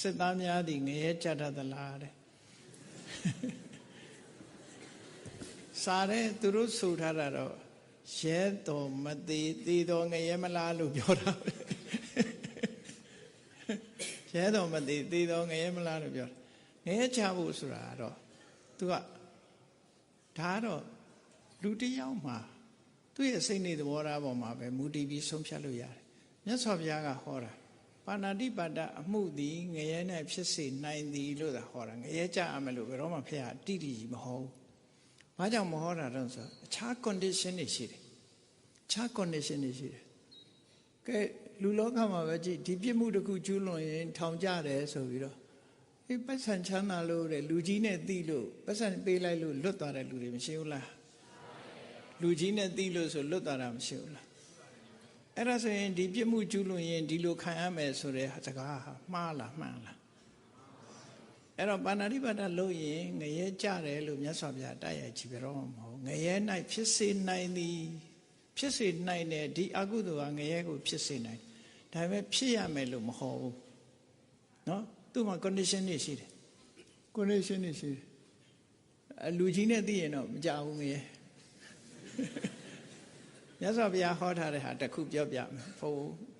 စစ်သားများသည်ငရဲကြတတ်သလားတဲ့စားတဲ့သူတို့ဆိုထားတာတော့ရဲတော်မသေးသေးတော်ငရဲမလားလို့ပြောတာပဲရဲတော်မသေးသေးတော်ငရဲမလားလို့ပြောတာငရဲချဖို့ဆိုတာတော့သူကဒါကတော့လူတစ်ယောက်မှာသူ့ရဲ့စိတ်နေသဘောထားပေါ်မှာပဲမူတည်ပြီးဆုံးဖြတ်လို့ရတယ်မြတ်စွာဘုရားကဟောတာ ပါဏာတိပါဒအမှုသည်ငရဲနဲ့ဖြစ်စေနိုင်သည်လို့သာဟောတာငရဲကြအမယ်လို့ဘယ်တော့မှဖះတိတိကြီးမဟောဘူး။ဘာကြောင့်မဟောတာတော့ဆိုအခြား condition တွေရှိတယ်။အခြား condition တွေရှိတယ်။ကဲလူလောကမှာပဲကြည့်ဒီပြစ်မှုတစ်ခုကျူးလွန်ရင်ထောင်ကြတယ်ဆိုပြီးတော့ဒီပတ်စံချမ်းသာလို့တဲ့လူကြီးနဲ့တီးလို့ပတ်စံပေးလိုက်လို့လွတ်သွားတဲ့လူတွေမရှိဘူးလား။လူကြီးနဲ့တီးလို့ဆိုလွတ်သွားတာမရှိဘူးလား။ အဲ့ဒါဆိုရင်ဒီပြစ်မှုကျူးလွန်ရင်ဒီလိုခံရမယ်ဆိုတဲ့စကားဟာမှားလားမှန်လားအဲ့တော့ပါဏာတိပါဒလို့ရင်ငရဲကြတယ်လို့မြတ်စွာဘုရားတိုက်ရိုက်ကြည့်ပြတော့မဟုတ်ငရဲ၌ဖြစ်စေနိုင်သည်ဖြစ်စေနိုင်တယ်ဒီအကုသိုလ်ကငရဲကိုဖြစ်စေနိုင်ဒါပေမဲ့ဖြစ်ရမယ်လို့မဟုတ်ဘူးเนาะသူ့မှာ condition တွေရှိတယ် condition တွေရှိတယ်အလူကြီးနဲ့သိရင်တော့မကြဘူးငရဲ မြတ်စွာဘုရားဟောထားတဲ့ဟာတစ်ခုပြောပြမယ်ဟို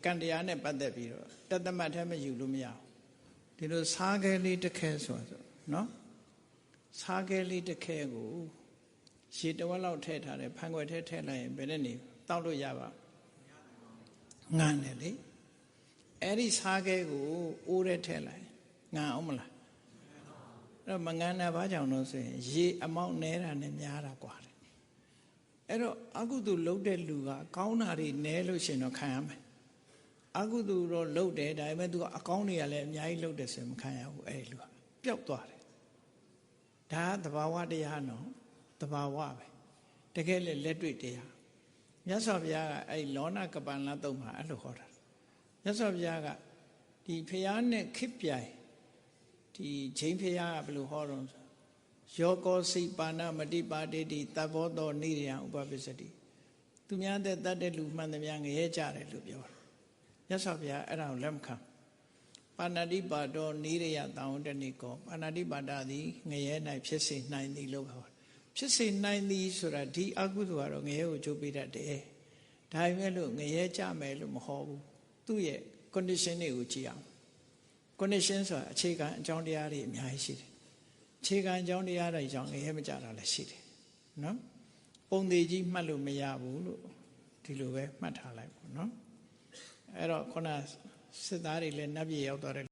ကံတရားနဲ့ပတ်သက်ပြီးတော့တသမတ်ထဲမယူလို့မရဘူးဒီလိုစားခဲလေးတစ်ခဲဆိုတော့နော်စားခဲလေးတစ်ခဲကိုရှည်တဝက်လောက်ထည့်ထားတယ်ဖန်ခွက်ထဲထည့်လိုက်ရင်ဘယ်နဲ့နေတောက်လို့ရပါငန်းတယ်လေအဲ့ဒီစားခဲကိုအိုးထဲထည့်လိုက်ငန်းအောင်မလားအဲ့တော့မငန်းတာဘာကြောင့်လို့ဆိုရင်ရေအမောက်နဲတာနဲ့များတာကွာ အဲ့တော့အကုသိုလ်လုပ်တဲ့လူကကောင်းတာတွေနဲလို့ရှင်တော့ခံရမယ်အကုသိုလ်တော့လုပ်တယ်ဒါပေမဲ့သူကအကောင်းတွေကလည်းအများကြီးလုပ်တယ်ဆိုရင်မခံရဘူးအဲ့လူကပျောက်သွားတယ်ဒါကသဘာဝတရားနော်သဘာဝပဲတကယ်လေလက်တွေ့တရားမြတ်စွာဘုရားကအဲ့လောနာကပန်လာတုံးမှာအဲ့လိုဟောတာမြတ်စွာဘုရားကဒီဖះနဲ့ခစ်ပြိုင်ဒီချိန်ဖះကဘယ်လိုဟောတော့ ယောကောစိပါဏမတိပါတိတိတဘောတော်နေရန်ဥပပစ္စတိသူများတဲ့တတ်တဲ့လူမှန်သမျှငရဲကြတယ်လို့ပြောတယ်မြတ်စွာဘုရားအဲ့ဒါကိုလက်မခံပါဏာတိပါတော်နေရယတောင်းတဏိကောပါဏာတိပါဒသည်ငရဲ၌ဖြစ်စေနိုင်သည်လို့ပြောတယ်ဖြစ်စေနိုင်သည်ဆိုတာဒီအကုသိုလ်ကတော့ငရဲကိုကြိုးပေးတတ်တယ်ဒါပေမဲ့လို့ငရဲကြမယ်လို့မဟောဘူးသူ့ရဲ့ condition တွေကိုကြည့်အောင် condition ဆိုတာအခြေခံအကြောင်းတရားတွေအများကြီးရှိတယ်အ ခြေခံအကြောင်းတရားတွေကြောင့်ငရဲမကြတာလည်းရှိတယ်နော်ပုံသေးကြီးမှတ်လို့မရဘူးလို့ဒီလိုပဲမှတ်ထားလိုက်ပေါ့နော်အဲ့တော့ခုနစစ်သားတွေလည်းနတ်ပြည်ရောက်သွားတယ်